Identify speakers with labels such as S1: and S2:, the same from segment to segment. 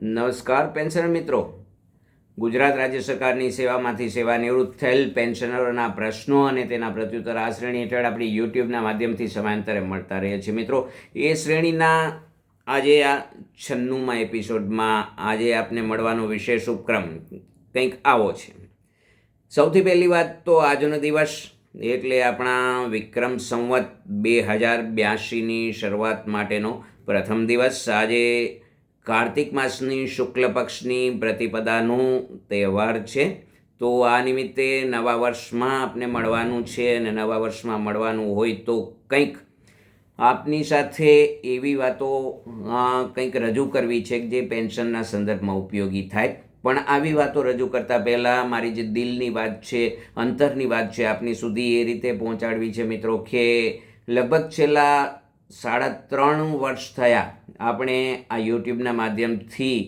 S1: નમસ્કાર પેન્શનર મિત્રો. ગુજરાત રાજ્ય સરકારની સેવામાંથી સેવા નિવૃત્ત થયેલ પેન્શનરોના પ્રશ્નો અને તેના પ્રત્યુત્તર આ શ્રેણી હેઠળ આપણી યુટ્યુબના માધ્યમથી સમાંતરે મળતા રહે છે મિત્રો. એ શ્રેણીના આજે આ છન્નુંમાં એપિસોડમાં આજે આપને મળવાનો વિશેષ ઉપક્રમ કંઈક આવો છે. સૌથી પહેલી વાત તો આજનો દિવસ એટલે આપણા વિક્રમ સંવત બે હજાર બ્યાસીની શરૂઆત માટેનો પ્રથમ દિવસ. આજે કાર્તિક માસની શુક્લ પક્ષની પ્રતિપદાનો તહેવાર છે. તો આ નિમિત્તે નવા વર્ષમાં આપને મળવાનું છે અને નવા વર્ષમાં મળવાનું હોય તો કંઈક આપની સાથે એવી વાતો કંઈક રજૂ કરવી છે જે પેન્શનના સંદર્ભમાં ઉપયોગી થાય. પણ આવી વાતો રજૂ કરતાં પહેલાં મારી જે દિલની વાત છે, અંતરની વાત છે આપની સુધી એ રીતે પહોંચાડવી છે મિત્રો, કે લગભગ છેલ્લા સાડા ત્રણ વર્ષ થયા આપણે આ યુટ્યુબના માધ્યમથી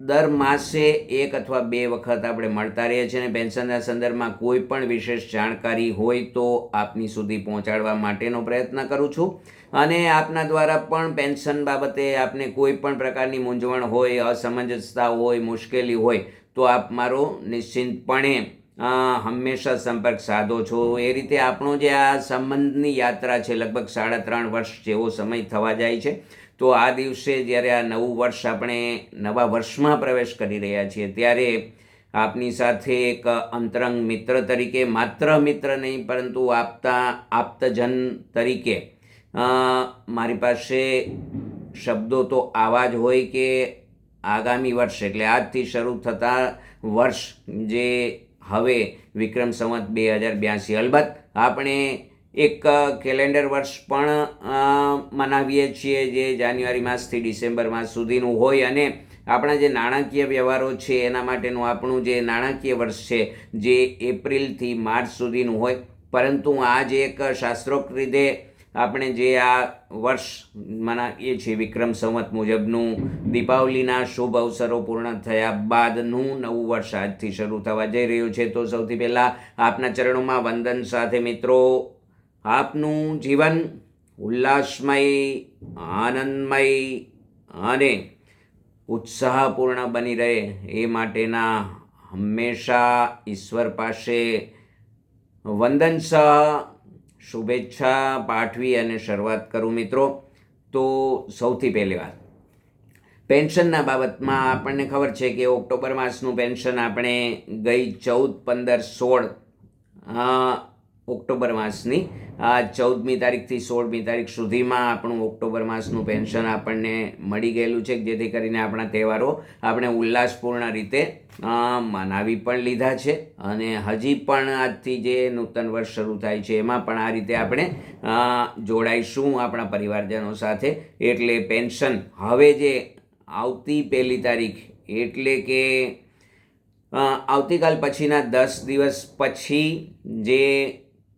S1: દર માસે એક અથવા બે વખત આપણે મળતા રહીએ છીએ અને પેન્શનના સંદર્ભમાં કોઈ પણ વિશેષ જાણકારી હોય તો આપની સુધી પહોંચાડવા માટેનો પ્રયત્ન કરું છું. અને આપના દ્વારા પણ પેન્શન બાબતે આપને કોઈ પણ પ્રકારની મૂંઝવણ હોય, અસમંજસતા હોય, મુશ્કેલી હોય, તો આપ મારો નિશ્ચિંતપણે હંમેશા સંપર્ક સાધો છો. એ રીતે આપણો જે આ સંબંધની યાત્રા છે, લગભગ સાડા ત્રણ વર્ષ જેવો સમય થવા જાય છે. તો આ દિવસે જ્યારે આ નવું વર્ષ આપણે નવા વર્ષમાં પ્રવેશ કરી રહ્યા છીએ, ત્યારે આપની સાથે એક અંતરંગ મિત્ર તરીકે, માત્ર મિત્ર નહીં, પરંતુ આપતા, આપ્તજન તરીકે મારી પાસે શબ્દો તો આવા જ હોય કે આગામી વર્ષ, એટલે આજથી શરૂ થતા વર્ષ જે હવે વિક્રમ સંવત બે હજાર બ્યાસી. અલબત્ત આપણે એક કેલેન્ડર વર્ષ પણ મનાવીએ છીએ જે જાન્યુઆરી માસથી ડિસેમ્બર માસ સુધીનું હોય અને આપણા જે નાણાકીય વ્યવહારો છે એના માટેનું આપણું જે નાણાકીય વર્ષ છે જે એપ્રિલથી માર્ચ સુધીનું હોય. પરંતુ આ જે એક શાસ્ત્રોક્ત રીતે આપણે જે આ વર્ષ મનાવીએ છીએ વિક્રમ સંવત મુજબનું દીપાવલીના શુભ અવસરો પૂર્ણ થયા બાદનું નવું વર્ષ આજથી શરૂ થવા જઈ રહ્યું છે. તો સૌથી પહેલાં આપના ચરણોમાં વંદન સાથે મિત્રો, આપનું જીવન ઉલ્લાસમય, આનંદમય અને ઉત્સાહપૂર્ણ બની રહે એ માટેના હંમેશા ઈશ્વર પાસે વંદન સહ શુભેચ્છા પાઠવી અને શરૂઆત કરું મિત્રો. તો સૌથી પહેલી વાત. પેન્શનના બાબતમાં આપણને ખબર છે કે ઓક્ટોબર માસનું પેન્શન આપણે ગઈ ચૌદ, પંદર, સોળ ઓક્ટોબર માસની. આ ચૌદમી તારીખથી સોળમી તારીખ સુધીમાં આપણું ઓક્ટોબર માસનું પેન્શન આપણને મળી ગયેલું છે, જેથી કરીને આપણા તહેવારો આપણે ઉલ્લાસપૂર્ણ રીતે મનાવી પણ લીધા છે. અને હજી પણ આજથી જે નૂતન વર્ષ શરૂ થાય છે, એમાં પણ આ રીતે આપણે જોડાઈશું આપણા પરિવારજનો સાથે. એટલે પેન્શન હવે જે આવતી પહેલી તારીખ, એટલે કે આવતીકાલ પછીના દસ દિવસ પછી જે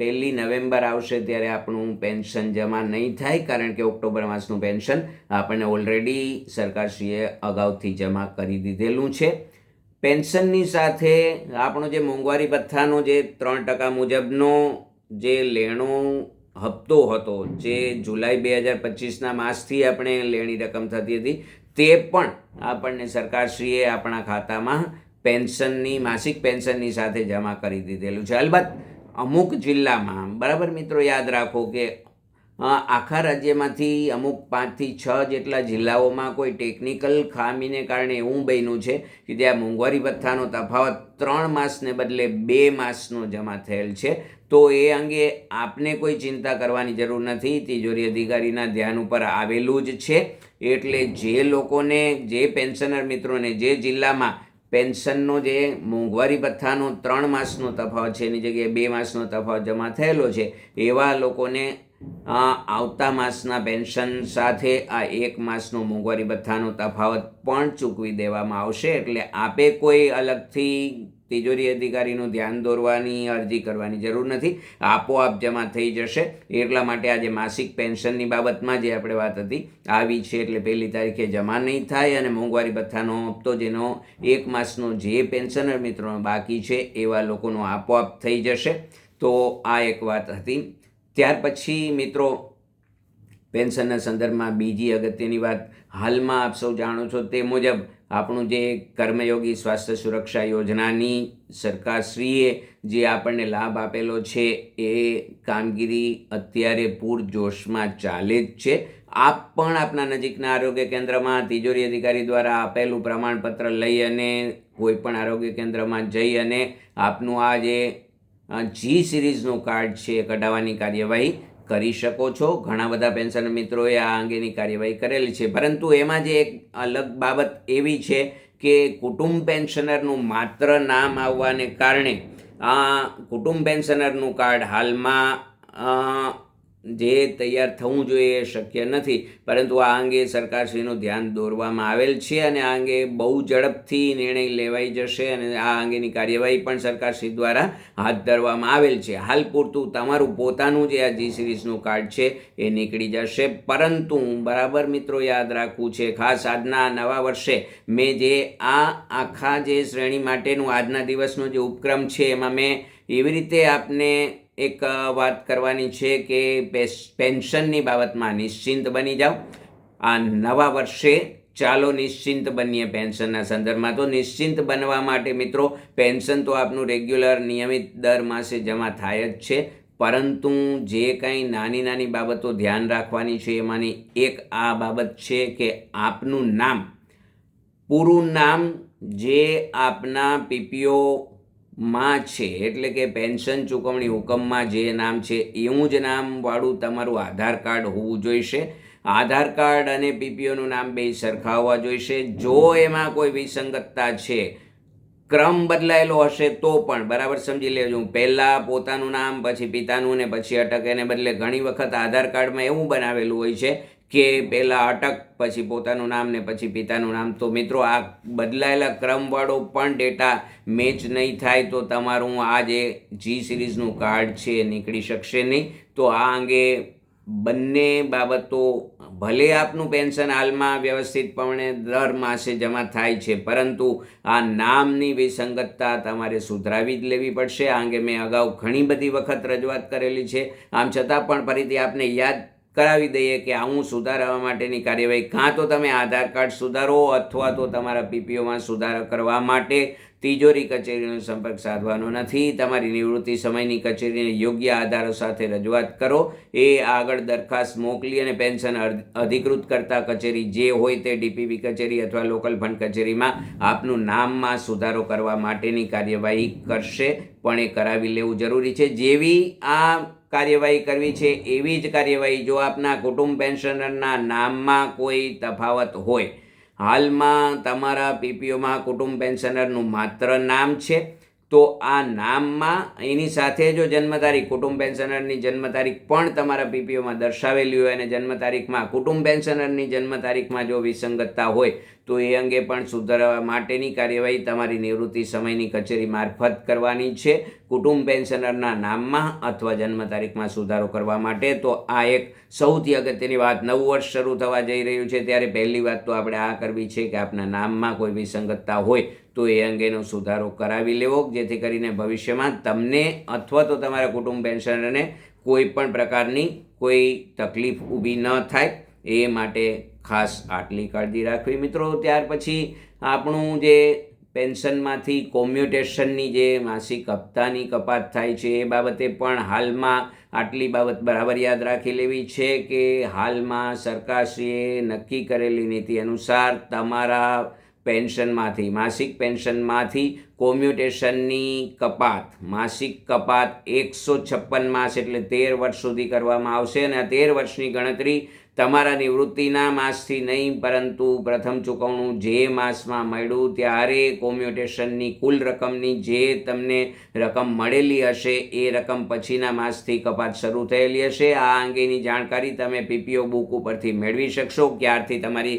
S1: પહેલી નવેમ્બર આવશે ત્યારે આપણું પેન્શન જમા નહીં થાય કારણ કે ઓક્ટોબર માસનું પેન્શન આપણને ઓલરેડી સરકારશ્રીએ અગાઉથી જમા કરી દીધેલું છે. પેન્શનની સાથે આપણો જે મોંઘવારી ભથ્થાનો જે ત્રણ ટકા મુજબનો જે લેણો હપ્તો હતો જે જુલાઈ બે હજાર પચીસના માસથી આપણે લેણી રકમ થતી હતી તે પણ આપણને સરકારશ્રીએ આપણા ખાતામાં પેન્શનની માસિક પેન્શનની સાથે જમા કરી દીધેલું છે. અલબત્ત અમુક જિલ્લામાં, બરાબર મિત્રો, યાદ રાખો કે આખા રાજ્યમાંથી અમુક પાંચથી છ જેટલા જિલ્લાઓમાં કોઈ ટેકનિકલ ખામીને કારણે એવું બન્યું છે કે ત્યાં મોંઘવારી ભથ્થાનો તફાવત ત્રણ માસને બદલે બે માસનો જમા થયેલ છે. તો એ અંગે આપને કોઈ ચિંતા કરવાની જરૂર નથી. તિજોરી અધિકારીના ધ્યાન ઉપર આવેલું જ છે. એટલે જે લોકોને, જે પેન્શનર મિત્રોને જે જિલ્લામાં પેન્શનનો જે મોંઘવારી ભથ્થાનો ત્રણ માસનો તફાવત છે, એની જગ્યાએ બે માસનો તફાવત જમા થયેલો છે, એવા લોકોને આવતા માસના પેન્શન સાથે આ એક માસનો મોંઘવારી ભથ્થાનો તફાવત પણ ચૂકવી દેવામાં આવશે, એટલે આપે કોઈ અલગથી તિજોરી અધિકારીનું ધ્યાન દોરવાની, અરજી કરવાની જરૂર નથી. આપોઆપ જમા થઈ જશે. એટલા માટે આજે માસિક પેન્શનની બાબતમાં જે આપણે વાત હતી, આવી છે એટલે પહેલી તારીખે જમા નહીં થાય અને મોંઘવારી ભથ્થાનો હપ્તો જેનો એક માસનો જે પેન્શનર મિત્રોનો બાકી છે એવા લોકોનો આપોઆપ થઈ જશે. તો આ એક વાત હતી. ત્યાર પછી મિત્રો, પેન્શનના સંદર્ભમાં બીજી અગત્યની વાત હાલમાં આપ સૌ જાણો છો તે મુજબ આપણું જે કર્મયોગી સ્વાસ્થ્ય સુરક્ષા યોજનાની સરકારશ્રીએ જે આપણને લાભ આપેલો છે એ કામગીરી અત્યારે પૂરજોશમાં ચાલે જ છે. આપ પણ આપના નજીકના આરોગ્ય કેન્દ્રમાં તિજોરી અધિકારી દ્વારા આપેલું પ્રમાણપત્ર લઈ અને કોઈ પણ આરોગ્ય કેન્દ્રમાં જઈ અને આપનું આ જે જી સિરીઝનું કાર્ડ છે કઢાવવાની કાર્યવાહી કરી શકો છો. ઘણા બધા પેન્શન મિત્રોએ આ અંગેની કાર્યવાહી કરેલી છે. પરંતુ એમાં જે એક અલગ બાબત એવી છે કે કુટુંબ પેન્શનરનું માત્ર નામ આવવાને કારણે આ કુટુંબ પેન્શનરનું કાર્ડ હાલમાં જે તૈયાર થવું જોઈએ એ શક્ય નથી. પરંતુ આ અંગે સરકારશ્રીનું ધ્યાન દોરવામાં આવેલ છે અને આ અંગે બહુ ઝડપથી નિર્ણય લેવાઈ જશે અને આ અંગેની કાર્યવાહી પણ સરકારશ્રી દ્વારા હાથ ધરવામાં આવેલ છે. હાલ પૂરતું તમારું પોતાનું જે આ જી સિરીઝનું કાર્ડ છે એ નીકળી જશે. પરંતુ બરાબર મિત્રો યાદ રાખવું છે, ખાસ આજના નવા વર્ષે મેં જે આ આખા જે શ્રેણી માટેનું આજના દિવસનો જે ઉપક્રમ છે, એમાં મેં એવી રીતે આપને એક વાત કરવાની છે કે પેન્શનની બાબતમાં નિશ્ચિંત બની જાઓ. આ નવા વર્ષે ચાલો નિશ્ચિંત બનીએ પેન્શનના સંદર્ભમાં. તો નિશ્ચિંત બનવા માટે મિત્રો, પેન્શન તો આપનું રેગ્યુલર નિયમિત દર માસે જમા થાય જ છે. પરંતુ જે કંઈ નાની નાની બાબતો ધ્યાન રાખવાની છે, એમાંની એક આ બાબત છે કે આપનું નામ, પૂરું નામ જે આપના પીપીઓ માં છે, એટલે કે પેન્શન ચૂકવણી હુકમમાં જે નામ છે, એવું જ નામવાળું તમારું આધાર કાર્ડ હોવું જોઈશે. આધાર કાર્ડ અને પીપીઓનું નામ બે સરખા હોવા જોઈશે. જો એમાં કોઈ વિસંગતતા છે, ક્રમ બદલાયેલો હશે તો પણ, બરાબર સમજી લેજો. પહેલાં પોતાનું નામ, પછી પિતાનું ને પછી અટક એને બદલે ઘણી વખત આધાર કાર્ડમાં એવું બનાવેલું હોય છે કે પહેલાં અટક, પછી પોતાનું નામ ને પછી પિતાનું નામ. તો મિત્રો, આ બદલાયેલા ક્રમવાળો પણ ડેટા મેચ નહીં થાય તો તમારું આ જે જી સિરીઝનું કાર્ડ છે એ નીકળી શકશે નહીં. તો આ અંગે બંને બાબતો, ભલે આપનું પેન્શન હાલમાં વ્યવસ્થિતપણે દર માસે જમા થાય છે, પરંતુ આ નામની વિસંગતતા તમારે સુધરાવી જ લેવી પડશે. આ અંગે મેં અગાઉ ઘણી બધી વખત રજૂઆત કરેલી છે. આમ છતાં પણ ફરીથી આપને યાદ કરાવી દઈએ કે આવું સુધારવા માટેની કાર્યવાહી. કાં તો તમે આધાર કાર્ડ સુધારો અથવા તો તમારા પીપીઓમાં સુધારો કરવા માટે તિજોરી કચેરીનો સંપર્ક સાધવાનો નથી. તમારી નિવૃત્તિ સમયની કચેરીને યોગ્ય આધારો સાથે રજૂઆત કરો. એ આગળ દરખાસ્ત મોકલી અને પેન્શન અધિકૃત કરતા કચેરી જે હોય તે ડીપીબી કચેરી અથવા લોકલ ફંડ કચેરીમાં આપનું નામમાં સુધારો કરવા માટેની કાર્યવાહી કરશે. પણ એ કરાવી લેવું જરૂરી છે. જેવી આ કાર્યવાહી કરવી છે, એવી જ કાર્યવાહી જો આપના કુટુંબ પેન્શનરના નામમાં કોઈ તફાવત હોય. હાલમાં તમારા પીપીઓમાં કુટુંબ પેન્શનરનું માત્ર નામ છે. તો આ નામમાં એની સાથે જો જન્મ તારીખ કુટુંબ પેન્શનરની જન્મ તારીખ પણ તમારા પીપીઓમાં દર્શાવેલી હોય અને જન્મ તારીખમાં કુટુંબ પેન્શનરની જન્મ તારીખમાં જો વિસંગતતા હોય, તો એ અંગે પણ સુધારવા માટેની કાર્યવાહી તમારી નિવૃત્તિ સમયની કચેરી મારફત કરવાની છે. કુટુંબ પેન્શનરના નામમાં અથવા જન્મ તારીખમાં સુધારો કરવા માટે તો આ એક સૌથી અગત્યની વાત. નવું વર્ષ શરૂ થવા જઈ રહ્યું છે, ત્યારે પહેલી વાત તો આપણે આ કરવી છે કે આપના નામમાં કોઈ વિસંગતતા હોય તો એ અંગેનો સુધારો કરાવી લેવો, જેથી કરીને ભવિષ્યમાં તમને અથવા તો તમારા કુટુંબ પેન્શનરને કોઈ પણ પ્રકારની કોઈ તકલીફ ઊભી ન થાય, એ માટે ખાસ આટલી કાળજી રાખવી. મિત્રો, ત્યાર પછી આપણું જે પેન્શનમાંથી કોમ્યુટેશનની જે માસિક હપ્તાની કપાત થાય છે, એ બાબતે પણ હાલમાં આટલી બાબત બરાબર યાદ રાખી લેવી છે કે હાલમાં સરકારશ્રીએ નક્કી કરેલી નીતિ અનુસાર તમારા પેન્શનમાંથી, માસિક પેન્શનમાંથી કોમ્યુટેશનની કપાત. માસિક કપાત એકસો છપ્પન માસ એટલે તેર વર્ષ સુધી કરવામાં આવશે અને આ તેર વર્ષની ગણતરી તમારા નિવૃત્તિના માસથી નહીં, પરંતુ પ્રથમ ચૂકવણું જે માસમાં મળ્યું ત્યારે કોમ્યુટેશનની કુલ રકમની જે તમને રકમ મળેલી હશે, એ રકમ પછીના માસથી કપાત શરૂ થયેલી હશે. આ અંગેની જાણકારી તમે પીપીઓ બુક ઉપરથી મેળવી શકશો. ક્યારથી તમારી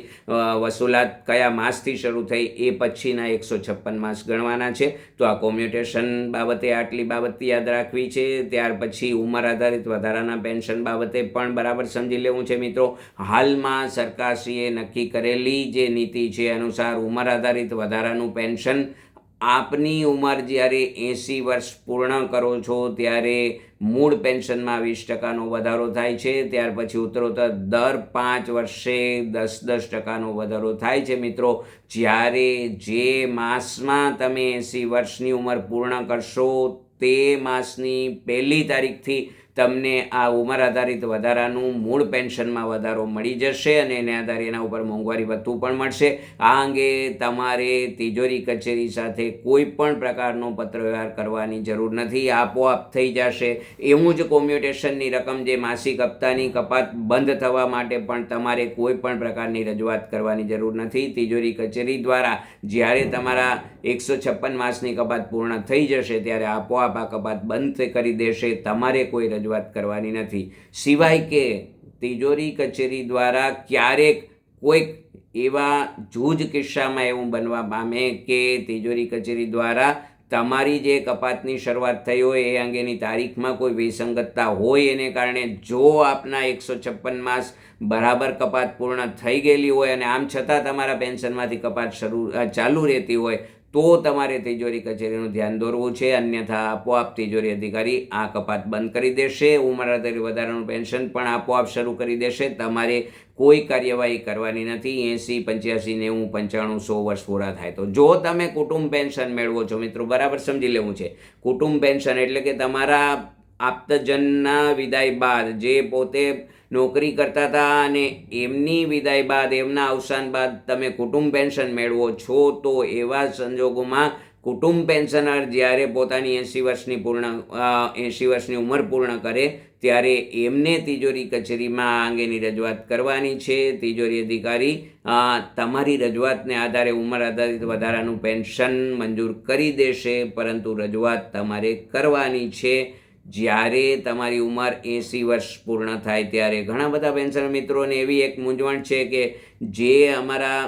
S1: વસૂલાત કયા માસથી શરૂ થઈ એ પછીના એકસો છપ્પન માસ ગણવાના છે. તો આ કોમ્યુટેશન બાબતે આટલી બાબત યાદ રાખવી છે. ત્યાર પછી ઉંમર આધારિત વધારાના પેન્શન બાબતે પણ બરાબર સમજી લેવું છે મિત્રો. હાલમાં સરકારશ્રીએ નક્કી કરેલી જે નીતિ છે અનુસાર ઉંમર આધારિત વધારાનું પેન્શન આપની ઉંમર જ્યારે એંસી વર્ષ પૂર્ણ કરો છો ત્યારે મૂળ પેન્શનમાં વીસ ટકાનો વધારો થાય છે. ત્યાર પછી ઉત્તરોત્તર દર પાંચ વર્ષે દસ દસ ટકાનો વધારો થાય છે. મિત્રો, જ્યારે જે માસમાં તમે એંસી વર્ષની ઉંમર પૂર્ણ કરશો તે માસની પહેલી તારીખથી તમને આ ઉંમર આધારિત વધારાનું મૂળ પેન્શનમાં વધારો મળી જશે અને એને આધારે એના ઉપર મોંઘવારી ભથ્થું પણ મળશે. આ અંગે તમારે તિજોરી કચેરી સાથે કોઈ પણ પ્રકારનો પત્રવ્યવહાર કરવાની જરૂર નથી. આપોઆપ થઈ જશે. એવું જ કોમ્યુટેશનની રકમ જે માસિક હપ્તાની કપાત બંધ થવા માટે પણ તમારે કોઈ પણ પ્રકારની રજૂઆત કરવાની જરૂર નથી. તિજોરી કચેરી દ્વારા જ્યારે તમારા એકસો છપ્પન માસની કપાત પૂર્ણ થઈ જશે, ત્યારે આપોઆપ આ કપાત બંધ કરી દેશે. તમારે કોઈ રજૂઆત કરવાની નથી. સિવાય કે તિજોરી કચેરી દ્વારા ક્યારેક કોઈક એવા જૂજ કિસ્સામાં એવું બનવા પામે કે તિજોરી કચેરી દ્વારા તમારી જે કપાતની શરૂઆત થઈ હોય એ અંગેની તારીખમાં કોઈ વિસંગતતા હોય એને કારણે જો આપના એકસો છપ્પન માસ બરાબર કપાત પૂર્ણ થઈ ગયેલી હોય અને આમ છતાં તમારા પેન્શનમાંથી કપાત શરૂ ચાલુ રહેતી હોય તો તમારે તિજોરી કચેરીનું ધ્યાન દોરવું છે. અન્યથા આપોઆપ તિજોરી અધિકારી આ કપાત બંધ કરી દેશે. ઉંમર આધારિત વધારાનું પેન્શન પણ આપોઆપ શરૂ કરી દેશે. તમારે કોઈ કાર્યવાહી કરવાની નથી. એંસી, પંચ્યાસી, નેવું, પંચાણું, સો વર્ષ પૂરા થાય. તો જો તમે કુટુંબ પેન્શન મેળવો છો મિત્રો, બરાબર સમજી લેવું છે. કુટુંબ પેન્શન એટલે કે તમારા આપતજનના વિદાય બાદ જે પોતે નોકરી કરતા હતા અને એમની વિદાય બાદ, એમના અવસાન બાદ તમે કુટુંબ પેન્શન મેળવો છો, તો એવા સંજોગોમાં કુટુંબ પેન્શનર જ્યારે પોતાની એંસી વર્ષની પૂર્ણ એંસી વર્ષની ઉંમર પૂર્ણ કરે, ત્યારે એમને તિજોરી કચેરીમાં આ અંગેની રજૂઆત કરવાની છે. તિજોરી અધિકારી તમારી રજૂઆતને આધારે ઉંમર આધારિત વધારાનું પેન્શન મંજૂર કરી દેશે, પરંતુ રજૂઆત તમારે કરવાની છે. જ્યારે તમારી ઉંમર એંસી વર્ષ પૂર્ણ થાય ત્યારે ઘણા બધા પેન્શન મિત્રોને એવી એક મૂંઝવણ છે કે જે અમારા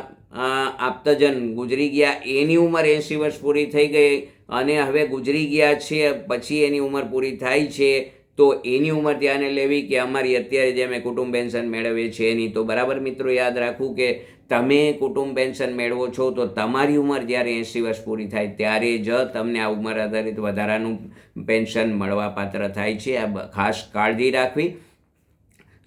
S1: આપતજન ગુજરી ગયા, એની ઉંમર એંસી વર્ષ પૂરી થઈ ગઈ અને હવે ગુજરી ગયા છે, પછી એની ઉંમર પૂરી થાય છે, તો એની ઉંમર ધ્યાને લેવી કે અમારી અત્યારે જે અમે કુટુંબ પેન્શન મેળવીએ છીએ એની. તો બરાબર મિત્રો યાદ રાખવું કે તમે કુટુંબ પેન્શન મેળવો છો, તો તમારી ઉંમર જ્યારે એંસી વર્ષ પૂરી થાય ત્યારે જ તમને આ ઉંમર આધારિત વધારાનું પેન્શન મળવાપાત્ર થાય છે. આ ખાસ કાળજી રાખવી.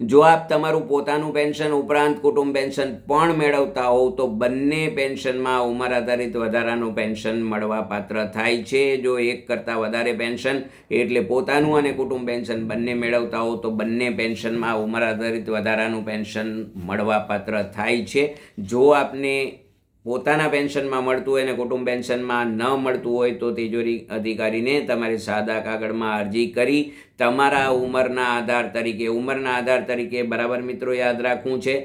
S1: જો આપ તમારું પોતાનું પેન્શન, ઉપરાંત કુટુંબ પેન્શન પણ મેળવતા હોવ, તો બંને પેન્શનમાં ઉંમર આધારિત વધારાનું પેન્શન મળવા પાત્ર થાય છે. જો એક કરતાં વધારે પેન્શન એટલે પોતાનું અને કુટુંબ પેન્શન બંને મેળવતા હોવ, તો બંને પેન્શનમાં ઉંમર આધારિત વધારાનું પેન્શન મળવા પાત્ર થાય છે. જો આપને પોતાના પેન્શનમાં મળતું હોય અને કુટુંબ પેન્શનમાં ન મળતું હોય, તો તિજોરી અધિકારીને તમારે સાદા કાગળમાં અરજી કરી તમારા ઉંમરના આધાર તરીકે, ઉંમરના આધાર તરીકે બરાબર મિત્રો યાદ રાખવું છે.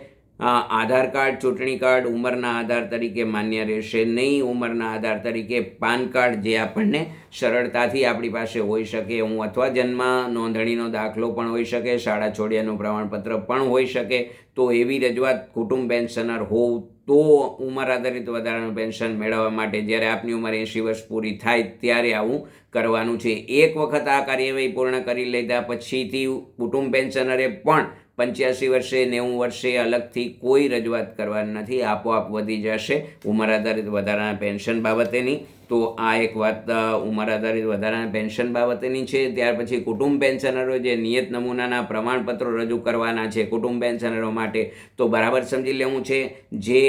S1: આધાર કાર્ડ, ચૂંટણી કાર્ડ ઉંમરના આધાર તરીકે માન્ય રહેશે નહીં. ઉંમરના આધાર તરીકે પાન કાર્ડ જે આપણને સરળતાથી આપણી પાસે હોઈ શકે. હું અથવા જન્મ નોંધણીનો દાખલો પણ હોઈ શકે, શાળા છોડ્યાનું પ્રમાણપત્ર પણ હોઈ શકે. તો એવી રજૂઆત કુટુંબ પેન્શનર હોવ તો ઉંમર આધારિત વધારાનું પેન્શન મેળવવા માટે જ્યારે આપની ઉંમર એંશી વર્ષ પૂરી થાય ત્યારે આવું કરવાનું છે. એક વખત આ કાર્યવાહી પૂર્ણ કરી લીધા પછીથી કુટુંબ પેન્શનરે પણ પંચ્યાસી વર્ષે, નેવું વર્ષે અલગથી કોઈ રજૂઆત કરવાની નથી. આપોઆપ વધી જશે ઉંમર આધારિત વધારાના પેન્શન બાબતેની. તો આ એક વાત ઉંમર આધારિત વધારાના પેન્શન બાબતેની છે. ત્યાર પછી કુટુંબ પેન્શનરો જે નિયત નમૂનાના પ્રમાણપત્રો રજૂ કરવાના છે કુટુંબ પેન્શનરો માટે. તો બરાબર સમજી લેવું છે, જે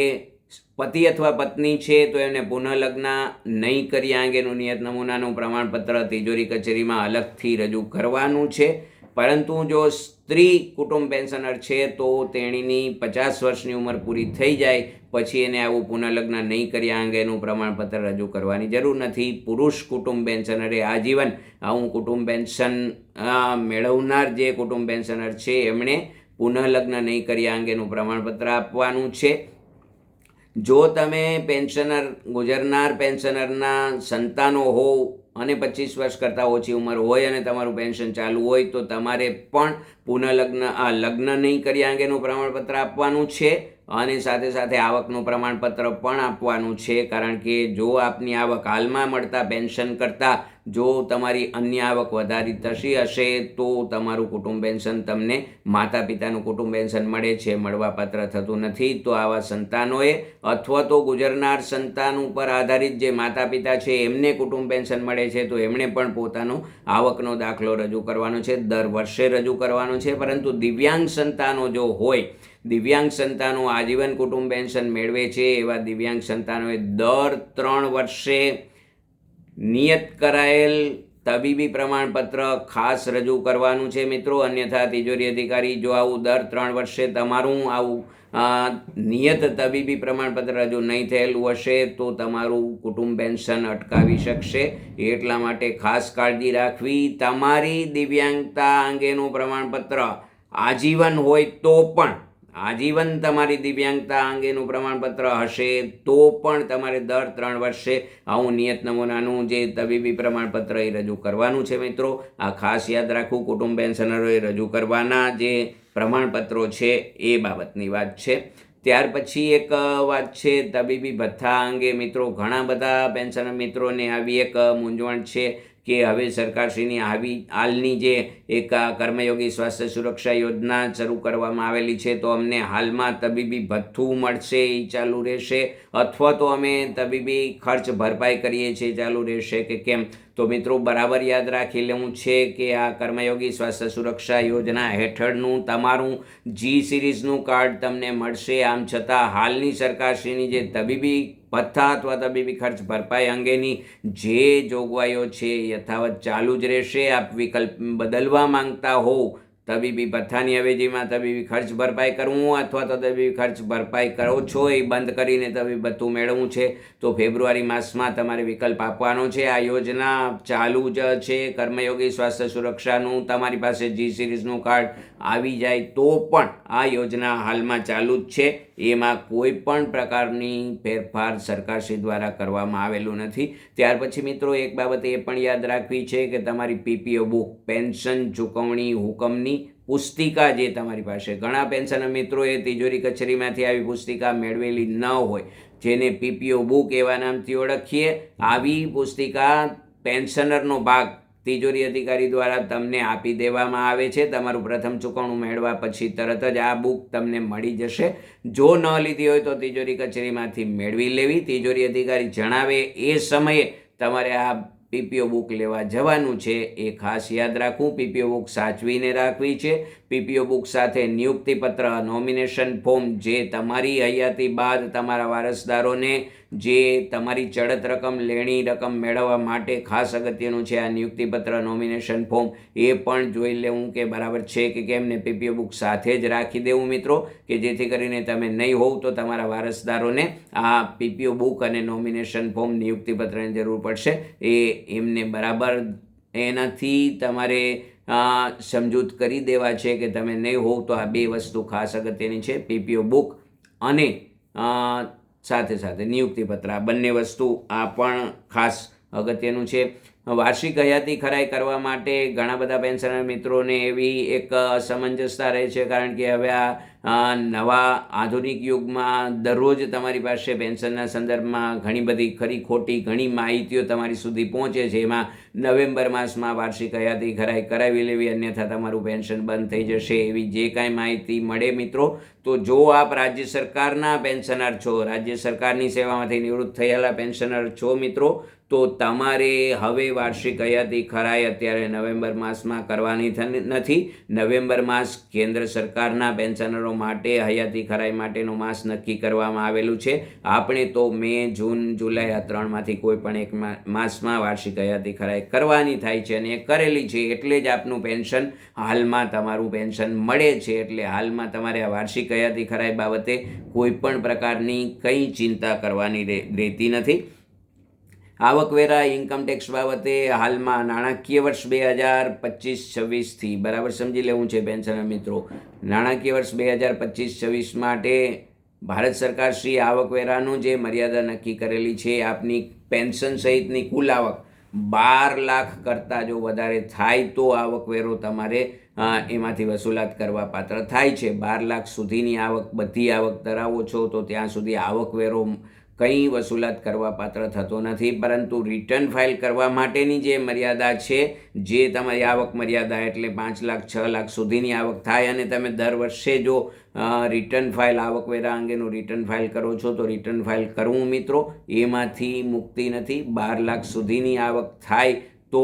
S1: પતિ અથવા પત્ની છે તો એમને પુનઃલગ્ન નહીં કર્યા અંગેનું નિયત નમૂનાનું પ્રમાણપત્ર તિજોરી કચેરીમાં અલગથી રજૂ કરવાનું છે. પરંતુ જો સ્ત્રી કુટુંબ પેન્શનર છે, તો તેણીની પચાસ વર્ષની ઉંમર પૂરી થઈ જાય, પછી એને આવું પુનઃલગ્ન નહીં કર્યા અંગેનું પ્રમાણપત્ર રજૂ કરવાની જરૂર નથી. પુરુષ કુટુંબ પેન્શનરે આજીવન, આવું કુટુંબ પેન્શન મેળવનાર જે કુટુંબ પેન્શનર છે, એમણે પુનઃલગ્ન નહીં કર્યા અંગેનું પ્રમાણપત્ર આપવાનું છે. જો તમે પેન્શનર, ગુજરનાર પેન્શનરના સંતાનો હોવ અને પચીસ વર્ષ કરતાં ઓછી ઉંમર હોય અને તમારું પેન્શન ચાલુ હોય તો તમારે પણ પુનઃલગ્ન આ લગ્ન નહીં કર્યા અંગેનું પ્રમાણપત્ર આપવાનું છે અને સાથે સાથે આવકનું પ્રમાણપત્ર પણ આપવાનું છે કારણ કે જો આપની આવક હાલમાં મળતા પેન્શન કરતાં જો તમારી અન્ય આવક વધારી થશી હશે, તો તમારું કુટુંબ પેન્શન તમને માતા પિતાનું કુટુંબ પેન્શન મળે છે, મળવાપાત્ર થતું નથી. તો આવા સંતાનોએ અથવા તો ગુજરનાર સંતાન ઉપર આધારિત જે માતા પિતા છે, એમને કુટુંબ પેન્શન મળે છે, તો એમણે પણ પોતાનો આવકનો દાખલો રજૂ કરવાનો છે, દર વર્ષે રજૂ કરવાનો છે. પરંતુ દિવ્યાંગ સંતાનો જો હોય, દિવ્યાંગ સંતાનો આજીવન કુટુંબ પેન્શન મેળવે છે, એવા દિવ્યાંગ સંતાનોએ દર ત્રણ વર્ષે નિયત કરાયેલ તબીબી પ્રમાણપત્ર ખાસ રજૂ કરવાનું છે મિત્રો. અન્યથા તિજોરી અધિકારી જો આવું દર ત્રણ વર્ષે તમારું આવું નિયત તબીબી પ્રમાણપત્ર રજૂ નહીં થયેલું હશે તો તમારું કુટુંબ પેન્શન અટકાવી શકશે. એટલા માટે ખાસ કાળજી રાખવી. તમારી દિવ્યાંગતા અંગેનું પ્રમાણપત્ર આજીવન હોય તો પણ આજીવન તમારી દિવ્યાંગતા અંગેનું પ્રમાણપત્ર હશે તો પણ તમારે દર ત્રણ વર્ષે આવું નિયત નમૂનાનું જે તબીબી પ્રમાણપત્ર એ રજૂ કરવાનું છે મિત્રો. આ ખાસ યાદ રાખવું, કુટુંબ પેન્શનરોએ રજૂ કરવાના જે પ્રમાણપત્રો છે એ બાબતની વાત છે. ત્યાર પછી એક વાત છે તબીબી ભથ્થા અંગે મિત્રો. ઘણા બધા પેન્શનર મિત્રોને આવી એક મૂંઝવણ છે. કે હવે સરકારશ્રીની આવી હાલની જે એક કર્મયોગી સ્વાસ્થ્ય સુરક્ષા યોજના શરૂ કરવામાં આવેલી છે, તો અમને હાલમાં તબીબી ભથ્થું મળશે એ ચાલુ રહેશે? અથવા તો અમે તબીબી ખર્ચ ભરપાઈ કરીએ છીએ ચાલુ રહેશે કે કેમ? તો મિત્રો, બરાબર યાદ રાખી લેવું છે કે આ કર્મયોગી સ્વાસ્થ્ય સુરક્ષા યોજના હેઠળનું તમારું જી સિરીઝનું કાર્ડ તમને મળશે. આમ છતાં, હાલની સરકારશ્રીની જે તબીબી ભથ્થા અથવા તબીબી ખર્ચ ભરપાઈ અંગેની જે જોગવાઈઓ છે યથાવત ચાલુ જ રહેશે. આપ વિકલ્પ બદલવા માંગતા હોવ તબીબી ભથ્થાની અવેજીમાં તબીબી ખર્ચ ભરપાઈ કરવું અથવા તો તબીબી ખર્ચ ભરપાઈ કરો છો એ બંધ કરીને તબીબ ભથ્થું મેળવવું છે. તો ફેબ્રુઆરી માસમાં તમારે વિકલ્પ આપવાનો છે. આ યોજના ચાલુ જ છે. કર્મયોગી સ્વાસ્થ્ય સુરક્ષાનું તમારી પાસે જી સિરીઝનું કાર્ડ આવી જાય તો પણ આ યોજના હાલમાં ચાલુ જ છે. એમાં કોઈ પણ પ્રકારની ફેરફાર સરકારશ્રી દ્વારા કરવામાં આવેલું નથી. ત્યાર પછી મિત્રો એક બાબત એ પણ યાદ રાખવી છે કે તમારી પીપીઓ બુક, પેન્શન, ચૂકવણી હુકમની પુસ્તિકા જે તમારી પાસે, ઘણા પેન્શન મિત્રોએ તિજોરી કચેરીમાંથી આવી પુસ્તિકા મેળવેલી ન હોય, જેને પીપીઓ બુક એવા નામથી ઓળખીએ. આવી પુસ્તિકા પેન્શનરનો ભાગ તિજોરી અધિકારી દ્વારા તમને આપી દેવામાં આવે છે. તમારું પ્રથમ ચૂકવણું મેળવા પછી તરત જ આ બુક તમને મળી જશે. જો ન લીધી હોય તો તિજોરી કચેરીમાંથી મેળવી લેવી. તિજોરી અધિકારી જણાવે એ સમયે તમારે આ પીપીઓ બુક લેવા જવાનું છે એ ખાસ યાદ રાખવું. પીપીઓ બુક સાચવીને રાખવી છે. પીપીઓ બુક સાથે નિયુક્તિપત્ર, નોમિનેશન ફોર્મ જે તમારી હયાતી બાદ તમારા વારસદારોને જે તમારી ચડત રકમ, લેણી રકમ મેળવવા માટે ખાસ અગત્યનું છે. આ નિયુક્તિપત્ર નોમિનેશન ફોર્મ એ પણ જોઈ લેવું કે બરાબર છે કે કેમ ને પીપીઓ બુક સાથે જ રાખી દેવું મિત્રો, કે જેથી કરીને તમે નહીં હોવ તો તમારા વારસદારોને આ પીપીઓ બુક અને નોમિનેશન ફોર્મ નિયુક્તિપત્રની જરૂર પડશે. એ એમને બરાબર એનાથી તમારે સમજૂત કરી દેવા છે કે તમે નહીં હોવ તો આ બે વસ્તુ ખાસ અગત્યની છે. પીપીઓ બુક અને સાથે સાથે નિયુક્તિપત્ર આ બંને વસ્તુ આ પણ ખાસ અગત્યનું છે. વાર્ષિક હયાતી ખરાઈ કરવા માટે ઘણા બધા પેન્શનર મિત્રોને એવી એક અસમંજસતા રહે છે. કારણ કે હવે આ નવા આધુનિક યુગમાં દરરોજ તમારી પાસે પેન્શનના સંદર્ભમાં ઘણી બધી ખરી ખોટી ઘણી માહિતીઓ તમારી સુધી પહોંચે છે. એમાં નવેમ્બર માસમાં વાર્ષિક હયાતી ખરાઈ કરાવી લેવી, અન્યથા તમારું પેન્શન બંધ થઈ જશે એવી જે કાંઈ માહિતી મળે મિત્રો, તો જો આપ રાજ્ય સરકારના પેન્શનર છો, રાજ્ય સરકારની સેવામાંથી નિવૃત્ત થયેલા પેન્શનર છો મિત્રો તો તમારે હવે વાર્ષિક હયાતી ખરાઈ અત્યારે નવેમ્બર માસમાં કરવાની નથી. નવેમ્બર માસ કેન્દ્ર સરકારના પેન્શનરો માટે હયાતી ખરાઈ માટેનું માસ નક્કી કરવામાં આવેલું છે. આપણે તો મે, જૂન, જુલાઈ આ ત્રણમાંથી કોઈ પણ એક માસમાં વાર્ષિક હયાતી ખરાઈ કરવાની થાય છે અને એ કરેલી છે એટલે જ આપનું પેન્શન હાલમાં તમારું પેન્શન મળે છે એટલે હાલમાં તમારે આ વાર્ષિક હયાતી ખરાઈ બાબતે કોઈ પણ પ્રકારની કંઈ ચિંતા કરવાની રહે- રહેતી નથી. આવકવેરા ઇન્કમટેક્સ બાબતે હાલમાં નાણાકીય વર્ષ બે હજાર પચીસ છવ્વીસથી બરાબર સમજી લેવું છે પેન્શનર મિત્રો. નાણાકીય વર્ષ બે હજાર પચીસ છવ્વીસ માટે ભારત સરકાર શ્રી આવકવેરાનું જે મર્યાદા નક્કી કરેલી છે, આપની પેન્શન સહિતની કુલ આવક બાર લાખ કરતાં જો વધારે થાય તો આવકવેરો તમારે એમાંથી વસૂલાત કરવા પાત્ર થાય છે. બાર લાખ સુધીની આવક, બધી આવક ધરાવો છો તો ત્યાં સુધી આવકવેરો કંઈ વસૂલાત કરવા પાત્ર થતો નથી, પરંતુ રિટર્ન ફાઇલ કરવા માટેની જે મર્યાદા છે, જે તમારી આવક મર્યાદા એટલે પાંચ લાખ, છ લાખ સુધીની આવક થાય અને તમે દર વર્ષે જો રિટર્ન ફાઇલ આવકવેરા અંગેનું રિટર્ન ફાઇલ કરો છો, તો રિટર્ન ફાઇલ કરવું મિત્રો, એમાંથી મુક્તિ નથી, બાર લાખ સુધીની આવક થાય તો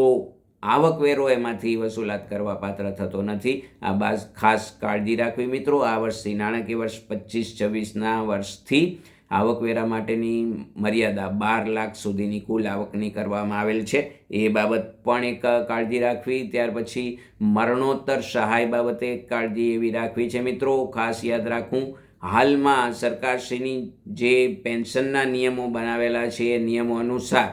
S1: આવકવેરો એમાંથી વસૂલાત કરવા પાત્ર થતો નથી. આ બાદ ખાસ કાળજી રાખવી મિત્રો, આ વર્ષથી, નાણાકીય વર્ષ પચીસ છવ્વીસના વર્ષથી આવકવેરા માટેની મર્યાદા બાર લાખ સુધીની કુલ આવકની કરવામાં આવેલ છે. એ બાબત પણ એક કાળજી રાખવી. ત્યાર પછી મરણોત્તર સહાય બાબતે કાળજી એવી રાખવી છે. મિત્રો, ખાસ યાદ રાખવું હાલમાં સરકારશ્રીની જે પેન્શનના નિયમો બનાવેલા છે, એ નિયમો અનુસાર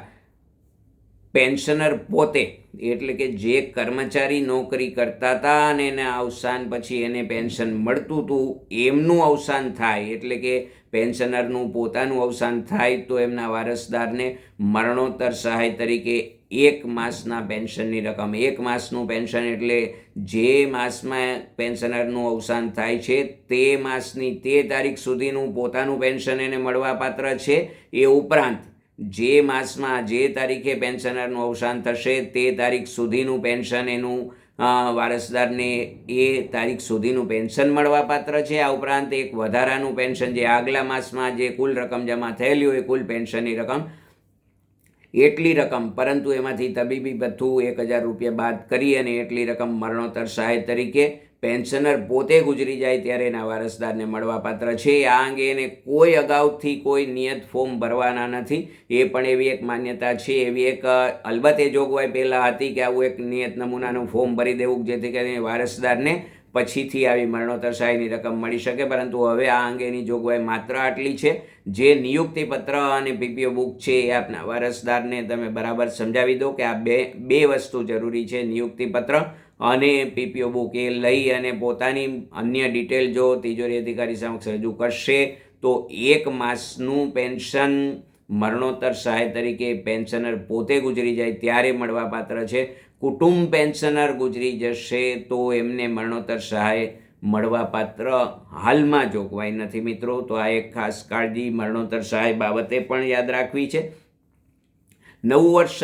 S1: પેન્શનર પોતે, એટલે કે જે કર્મચારી નોકરી કરતા હતા અને એના અવસાન પછી એને પેન્શન મળતું હતું, એમનું અવસાન થાય, એટલે કે પેન્શનરનું પોતાનું અવસાન થાય તો એમના વારસદારને મરણોત્તર સહાય તરીકે એક માસના પેન્શનની રકમ, એક માસનું પેન્શન એટલે જે માસમાં પેન્શનરનું અવસાન થાય છે તે માસની તે તારીખ સુધીનું પોતાનું પેન્શન એને મળવાપાત્ર છે એ ઉપરાંત જે માસમાં જે તારીખે પેન્શનરનું અવસાન થશે તે તારીખ સુધીનું પેન્શન એનું વારસદારને એ તારીખ સુધીનું પેન્શન મળવાપાત્ર છે. આ ઉપરાંત એક વધારાનું પેન્શન જે આગલા માસમાં જે કુલ રકમ જમા થયેલી હોય કુલ પેન્શનની રકમ એટલી રકમ, પરંતુ એમાંથી તબીબી ભથ્થું એક હજાર રૂપિયા બાદ કરી અને એટલી રકમ મરણોત્તર સહાય તરીકે પેન્શનર પોતે ગુજરી જાય ત્યારે એના વારસદારને મળવાપાત્ર છે. આ અંગે એને કોઈ અગાઉથી કોઈ નિયત ફોર્મ ભરવાના નથી. એ પણ એવી એક માન્યતા છે. એવી એક અલબત્ત એ જોગવાઈ પહેલાં હતી કે આવું એક નિયત નમૂનાનું ફોર્મ ભરી દેવું, જેથી કરીને વારસદારને પછીથી આવી મરણોત્તર સહાયની રકમ મળી શકે. પરંતુ હવે આ અંગેની જોગવાઈ માત્ર આટલી છે. જે નિયુક્તિ પત્ર અને પીપીઓ બુક છે એ આપના વારસદારને તમે બરાબર સમજાવી દો કે આ બે બે વસ્તુ જરૂરી છે. નિયુક્તિ પત્ર અને પીપીઓ બુક એ લઈ અને પોતાની અન્ય ડિટેલ જો તિજોરી અધિકારી સમક્ષ રજૂ કરશે, તો એક માસનું પેન્શન મરણોત્તર સહાય તરીકે પેન્શનર પોતે ગુજરી જાય ત્યારે મળવાપાત્ર છે. કુટુંબ પેન્શનર ગુજરી જશે તો એમને મરણોત્તર સહાય મળવાપાત્ર હાલમાં જોગવાઈ નથી મિત્રો. તો આ એક ખાસ કાળજી મરણોત્તર સહાય બાબતે પણ યાદ રાખવી છે. નવું વર્ષ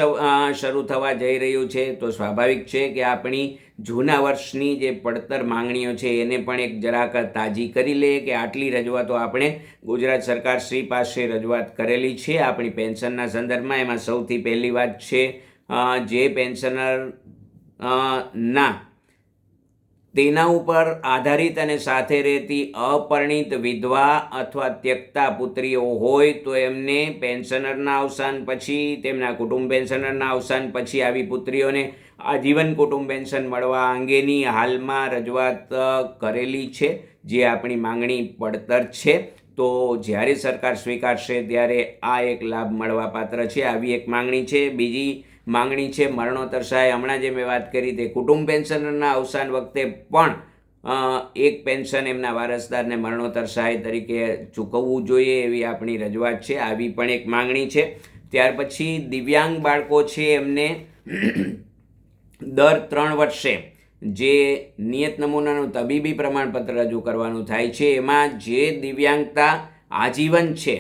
S1: શરૂ થવા જઈ રહ્યું છે, તો સ્વાભાવિક છે કે આપણી જૂના વર્ષની જે પડતર માંગણીઓ છે, એને પણ એક જરાક તાજી કરી લઈએ કે આટલી રજૂઆતો આપણે ગુજરાત સરકાર શ્રી પાસે રજૂઆત કરેલી છે, આપણી પેન્શનના સંદર્ભમાં. એમાં સૌથી પહેલી વાત છે જે પેન્શનર ના તેના ઉપર આધારિત અને સાથે રહેતી અપરિણિત વિધવા અથવા ત્યક્તા પુત્રીઓ હોય તો એમને પેન્શનરના અવસાન પછી, તેમના કુટુંબ પેન્શનરના અવસાન પછી આવી પુત્રીઓને આજીવન કુટુંબ પેન્શન મળવા અંગેની હાલમાં રજૂઆત કરેલી છે, જે આપણી માંગણી પડતર છે. તો જ્યારે સરકાર સ્વીકારશે ત્યારે આ એક લાભ મળવાપાત્ર છે. આવી એક માંગણી છે. બીજી માંગણી છે મરણોત્તર સહાય હમણાં જે મેં વાત કરી તે કુટુંબ પેન્શનરના અવસાન વખતે પણ એક પેન્શન એમના વારસદારને મરણોત્તર સહાય તરીકે ચૂકવવું જોઈએ એવી આપણી રજૂઆત છે, આવી પણ એક માંગણી છે. ત્યાર પછી દિવ્યાંગ બાળકો છે એમને દર ત્રણ વર્ષે જે નિયત નમૂનાનું તબીબી પ્રમાણપત્ર રજૂ કરવાનું થાય છે, એમાં જે દિવ્યાંગતા આજીવન છે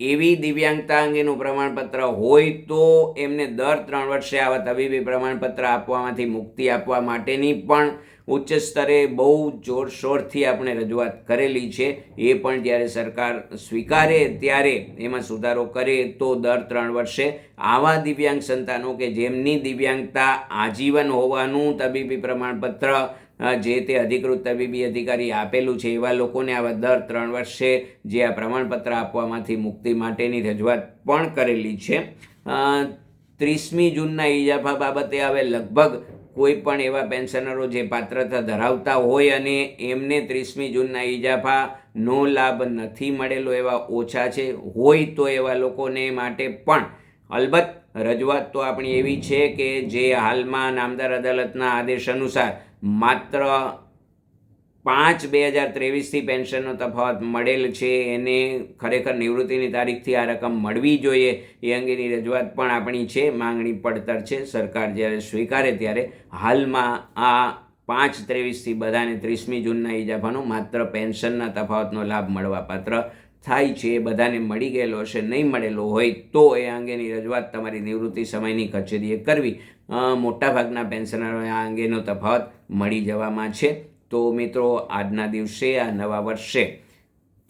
S1: એવી દિવ્યાંગતા અંગેનું પ્રમાણપત્ર હોય તો એમને દર ત્રણ વર્ષે આવા તબીબી પ્રમાણપત્ર આપવામાંથી મુક્તિ આપવા માટેની પણ ઉચ્ચ સ્તરે બહુ જોરશોરથી આપણે રજૂઆત કરેલી છે. એ પણ જ્યારે સરકાર સ્વીકારે ત્યારે એમાં સુધારો કરે તો દર ત્રણ વર્ષે આવા દિવ્યાંગ સંતાનો કે જેમની દિવ્યાંગતા આજીવન હોવાનું તબીબી પ્રમાણપત્ર જે તે અધિકૃત તબીબી અધિકારી આપેલું છે, એવા લોકોને આવા દર ત્રણ વર્ષે જે આ પ્રમાણપત્ર આપવામાંથી મુક્તિ માટેની રજૂઆત પણ કરેલી છે. ત્રીસમી જૂનના ઇજાફા બાબતે હવે લગભગ કોઈ પણ એવા પેન્શનરો જે પાત્રતા ધરાવતા હોય અને એમને ત્રીસમી જૂનના ઇજાફાનો લાભ નથી મળેલો એવા ઓછા છે, હોય તો એવા લોકોને માટે પણ. અલબત્ત, રજૂઆત તો આપણી એવી છે કે જે હાલમાં નામદાર અદાલતના આદેશ અનુસાર માત્ર પાંચ બે હજાર ત્રેવીસથી પેન્શનનો તફાવત મળેલ છે. એને ખરેખર નિવૃત્તિની તારીખથી આ રકમ મળવી જોઈએ એ અંગેની રજૂઆત પણ આપણી છે. માંગણી પડતર છે. સરકાર જ્યારે સ્વીકારે ત્યારે હાલમાં આ પાંચ ત્રેવીસથી બધાને ત્રીસમી જૂનના ઇજાફાનો માત્ર પેન્શનના તફાવતનો લાભ મળવાપાત્ર થાય છે. એ બધાને મળી ગયેલો હશે, નહીં મળેલો હોય તો એ અંગેની રજૂઆત તમારી નિવૃત્તિ સમયની કચેરીએ કરવી. મોટાભાગના પેન્શનરો આ અંગેનો તફાવત મળી જવામાં છે. તો મિત્રો, આજના દિવસે, આ નવા વર્ષે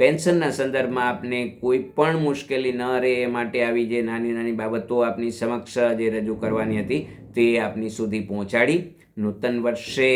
S1: પેન્શનના સંદર્ભમાં આપને કોઈ પણ મુશ્કેલી ન રહે એ માટે આવી જે નાની નાની બાબતો આપની સમક્ષ જે રજૂ કરવાની હતી, તે આપની સુધી પહોંચાડી. નૂતન વર્ષે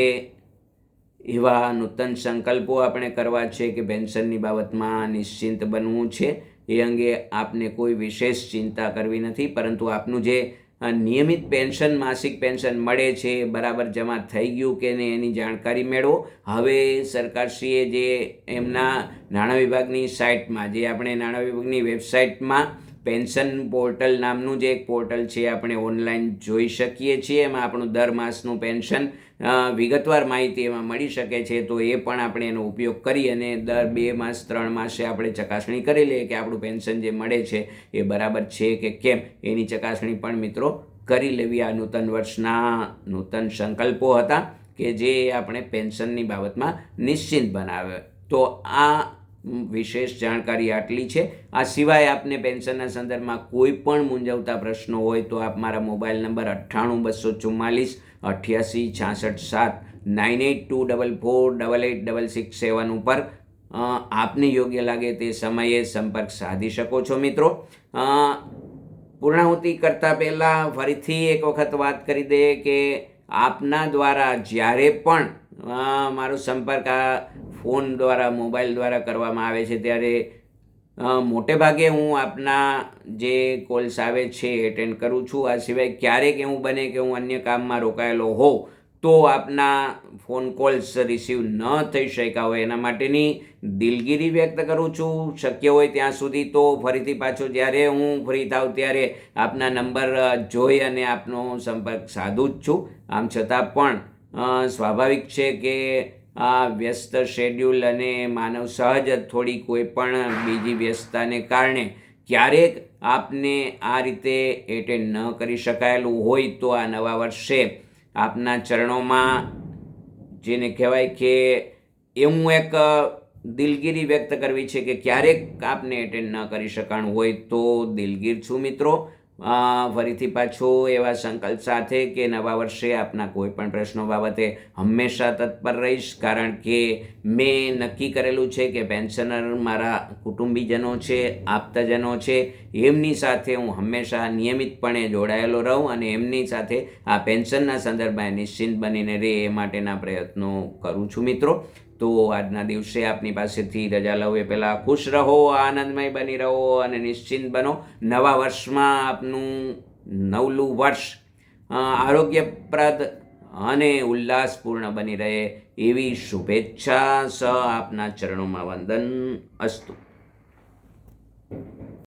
S1: એવા નૂતન સંકલ્પો આપણે કરવા છે કે પેન્શનની બાબતમાં નિશ્ચિંત બનવું છે. એ અંગે આપને કોઈ વિશેષ ચિંતા કરવી નથી, પરંતુ આપનું જે નિયમિત પેન્શન, માસિક પેન્શન મળે છે, બરાબર જમા થઈ ગયું કે નહીં એની જાણકારી મેળવો. હવે સરકારશ્રીએ જે એમના નાણાં વિભાગની સાઇટમાં, જે આપણે નાણાં વિભાગની વેબસાઇટમાં પેન્શન પોર્ટલ નામનું જે એક પોર્ટલ છે, આપણે ઓનલાઈન જોઈ શકીએ છીએ. એમાં આપણું દર માસનું પેન્શન વિગતવાર માહિતી એમાં મળી શકે છે. તો એ પણ આપણે એનો ઉપયોગ કરી અને દર બે માસ, ત્રણ માસે આપણે ચકાસણી કરી લઈએ કે આપણું પેન્શન જે મળે છે, એ બરાબર છે કે કેમ? એની ચકાસણી પણ મિત્રો કરી લેવી. આ નૂતન વર્ષના નૂતન સંકલ્પો હતા કે જે આપણે પેન્શનની બાબતમાં નિશ્ચિંત બનાવે. તો આ વિશેષ જાણકારી આટલી છે. આ સિવાય આપને પેન્શનના સંદર્ભમાં કોઈ પણ મૂંઝવતા પ્રશ્નો હોય તો આપ મારા મોબાઈલ નંબર અઠ્ઠાણું બસો ચુમ્માલીસ અઠ્યાસી છાસઠ સાત nine eight two double four double eight double six seven ઉપર આપને યોગ્ય લાગે તે સમયે સંપર્ક સાધી શકો છો મિત્રો. પૂર્ણાહુતિ કરતાં પહેલાં ફરીથી એક વખત વાત કરી દઈએ કે આપના દ્વારા જ્યારે પણ મારો સંપર્ક આ ફોન દ્વારા, મોબાઈલ દ્વારા કરવામાં આવે છે, ત્યારે મોટે ભાગે હું આપના જે કોલ્સ આવે છે એટેન્ડ કરું છું. આ સિવાય ક્યારેક એવું બને કે હું અન્ય કામમાં રોકાયેલો હોઉં તો આપના ફોન કોલ્સ રિસીવ ન થઈ શક્યા હોય એના માટેની દિલગીરી વ્યક્ત કરું છું. શક્ય હોય ત્યાં સુધી તો ફરીથી પાછો જ્યારે હું ફ્રી થાઉં ત્યારે આપના નંબર જોઈ અને આપનો સંપર્ક સાધું જ છું. આમ છતાં પણ સ્વાભાવિક છે કે આ વ્યસ્ત શેડ્યુલ અને માનવ સહજ થોડી કોઈ પણ બીજી વ્યસ્તતાને કારણે ક્યારેક આપને આ રીતે એટેન્ડ ન કરી શકાયેલું હોય તો આ નવા વર્ષે આપના ચરણોમાં જેને કહેવાય કે એવું એક દિલગીરી વ્યક્ત કરવી છે કે ક્યારેક આપને એટેન્ડ ન કરી શકાણું હોય તો દિલગીર છું મિત્રો. ફરીથી પાછો એવા સંકલ્પ સાથે કે નવા વર્ષે આપના કોઈ પણ પ્રશ્નો બાબતે હંમેશા તત્પર રહીશ. કારણ કે મેં નક્કી કરેલું છે કે પેન્શનર મારા કુટુંબીજનો છે, આપ્તજનો છે, એમની સાથે હું હંમેશા નિયમિતપણે જોડાયેલો રહું અને એમની સાથે આ પેન્શનના સંદર્ભમાં નિશ્ચિંત બનીને રહે એ માટેના પ્રયત્નો કરું છું મિત્રો. તો આજના દિવસે આપની પાસેથી રજા લઉં એ પહેલાં ખુશ રહો, આનંદમય બની રહો અને નિશ્ચિંત બનો. નવા વર્ષમાં આપનું નવલું વર્ષ આરોગ્યપ્રદ અને ઉલ્લાસપૂર્ણ બની રહે એવી શુભેચ્છા સ આપના ચરણોમાં વંદન અસ્તુ.